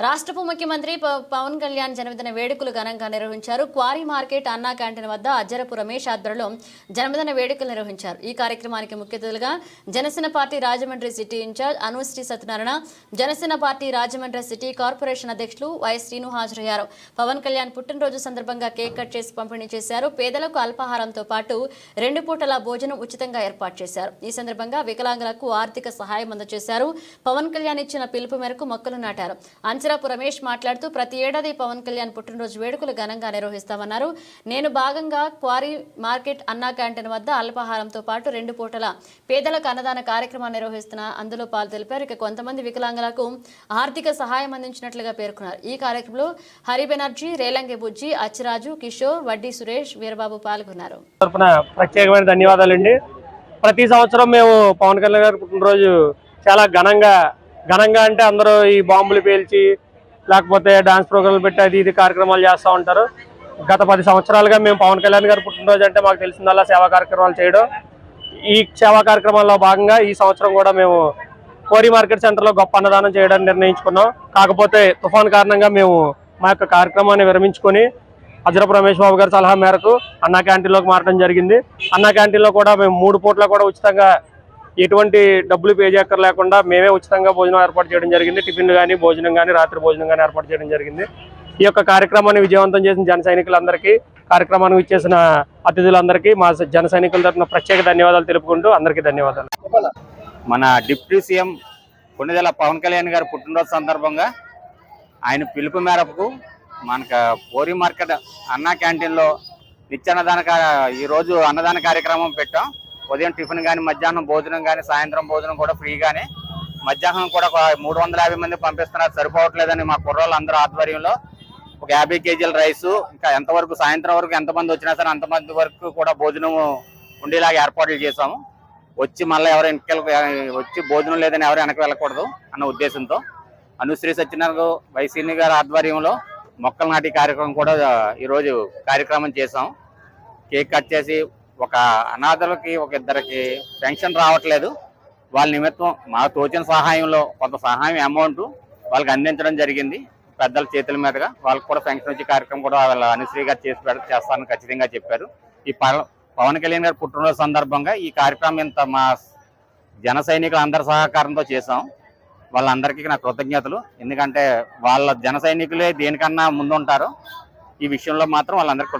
రాష్ట్ర ముఖ్యమంత్రి ప- పవన్ కళ్యాణ్ జన్మదిన వేడుకలు ఘనంగా నిర్వహించారు. క్వారీ మార్కెట్ అన్నా క్యాంటీన్ వద్ద అజ్జరపు రమేష్ ఆధ్వర్యంలో జన్మదిన వేడుకలు నిర్వహించారు. ఈ కార్యక్రమానికి ముఖ్య అతిథులుగా Janasena party Rajahmundry city in-charge Anusri Satyanarayana Janasena party Rajahmundry city corporation అధ్యక్షులు వై శ్రీను హాజరయ్యారు. పవన్ కళ్యాణ్ పుట్టినరోజు సందర్భంగా కేక్ కట్ చేసి పంపిణీ చేశారు. పేదలకు అల్పాహారంతో పాటు రెండు పూటల భోజనం ఉచితంగా ఏర్పాటు చేశారు. ఈ సందర్భంగా వికలాంగులకు ఆర్థిక సహాయం అందజేశారు. పవన్ కళ్యాణ్ ఇచ్చిన పిలుపు మేరకు మొక్కలు నాటారు. అంచరాపు రమేష్ మాట్లాడుతూ ప్రతి ఏడాది పవన్ కళ్యాణ్ పుట్టినరోజు వేడుకలు ఘనంగా నిర్వహిస్తామన్నారు. నేను భాగంగా క్వారీ మార్కెట్ అన్నా క్యాంటీన్ వద్ద అల్పాహారంతో పాటు రెండు పూటల పేదలకు అన్నదాన కార్యక్రమాన్ని నిర్వహిస్తున్న అందులో పాలు తెలిపారు. ఇక కొంతమంది వికలాంగులకు ఆర్థిక సహాయం అందించినట్లుగా పేర్కొన్నారు. ఈ కార్యక్రమంలో హరి బెనర్జీ రేలంగి బుజ్జి అచ్చిరాజు కిషోర్ వడ్డీ సురేష్ వీరబాబు పాల్గొన్నారు. ప్రత్యేకమైన ధన్యవాదాలండి. ప్రతి సంవత్సరం మేము పవన్ కళ్యాణ్ గారు పుట్టినరోజు చాలా ఘనంగా ఘనంగా అంటే అందరూ ఈ బాంబులు పేల్చి లేకపోతే డాన్స్ ప్రోగ్రాంలు పెట్టి అది ఇది కార్యక్రమాలు చేస్తూ ఉంటారు. గత పది సంవత్సరాలుగా మేము పవన్ కళ్యాణ్ గారు పుట్టినరోజు అంటే మాకు తెలిసిందల్లా సేవా కార్యక్రమాలు చేయడం. ఈ సేవా కార్యక్రమాల్లో భాగంగా ఈ సంవత్సరం కూడా మేము కోరి మార్కెట్ సెంటర్లో గొప్ప అన్నదానం చేయడానికి నిర్ణయించుకున్నాం. కాకపోతే తుఫాన్ కారణంగా మేము మా యొక్క కార్యక్రమాన్ని విరమించుకొని అజరపు రమేష్ బాబు గారి సలహా మేరకు అన్నా క్యాంటీన్లోకి మారడం జరిగింది. అన్నా క్యాంటీన్లో కూడా మేము మూడు పూట్ల కూడా ఉచితంగా ఎటువంటి డబ్బులు పే చేయక్కర్ లేకుండా మేమే ఉచితంగా భోజనం ఏర్పాటు చేయడం జరిగింది. టిఫిన్ కానీ భోజనం కానీ రాత్రి భోజనం కానీ ఏర్పాటు చేయడం జరిగింది. ఈ యొక్క కార్యక్రమాన్ని విజయవంతం చేసిన జన సైనికులందరికీ కార్యక్రమానికి ఇచ్చేసిన అతిథులందరికీ మా జన సైనికుల తరఫున ప్రత్యేక ధన్యవాదాలు తెలుపుకుంటూ అందరికీ ధన్యవాదాలు. మన డిప్యూటీ సీఎం కొన్నిదెల పవన్ కళ్యాణ్ గారి పుట్టినరోజు సందర్భంగా ఆయన పిలుపు మేరకు మనకు పోరి మార్కెట్ అన్నా క్యాంటీన్లో నిత్యాన్నదాన కా- ఈరోజు అన్నదాన కార్యక్రమం పెట్టాం. ఉదయం టిఫిన్ కానీ మధ్యాహ్నం భోజనం కానీ సాయంత్రం భోజనం కూడా ఫ్రీగానే. మధ్యాహ్నం కూడా ఒక మూడు వందల యాభై మంది పంపిస్తున్నారు. సరిపోవట్లేదని మా కుర్రోళ్ళు అందరూ ఆధ్వర్యంలో. ఒక యాభై కేజీల రైసు ఇంకా ఎంతవరకు సాయంత్రం వరకు ఎంతమంది వచ్చినా సరే అంతమంది వరకు కూడా భోజనం ఉండేలాగా ఏర్పాట్లు చేశాము. వచ్చి మళ్ళీ ఎవరు వెనకాల వచ్చి భోజనం లేదని ఎవరు వెనక వెళ్ళకూడదు అన్న ఉద్దేశంతో. అనుశ్రీ సత్యనారాయణ వైసీని గారి ఆధ్వర్యంలో మొక్కలు నాటి కార్యక్రమం కూడా ఈరోజు కార్యక్రమం చేశాం కేక్ కట్ చేసి ఒక అనాథలకి ఒక ఇద్దరికి పెన్షన్ రావట్లేదు. వాళ్ళ నిమిత్తం మా తోచిన సహాయంలో కొంత సహాయం అమౌంట్ వాళ్ళకి అందించడం జరిగింది. పెద్దల చేతుల మీదుగా వాళ్ళకి కూడా పెన్షన్ వచ్చే కార్యక్రమం కూడా వాళ్ళ అనుశ్రీ గారు చేసి పెడ చేస్తానని ఖచ్చితంగా చెప్పారు. ఈ పవన్ కళ్యాణ్ గారి పుట్టినరోజు సందర్భంగా ఈ కార్యక్రమం ఇంత మా జన సైనికులు అందరి సహకారంతో చేసాం వాళ్ళందరికీ నా కృతజ్ఞతలు. ఎందుకంటే వాళ్ళ జన సైనికులే దేనికన్నా ముందుంటారు ఈ విషయంలో మాత్రం వాళ్ళందరికీ కృతజ్ఞతలు.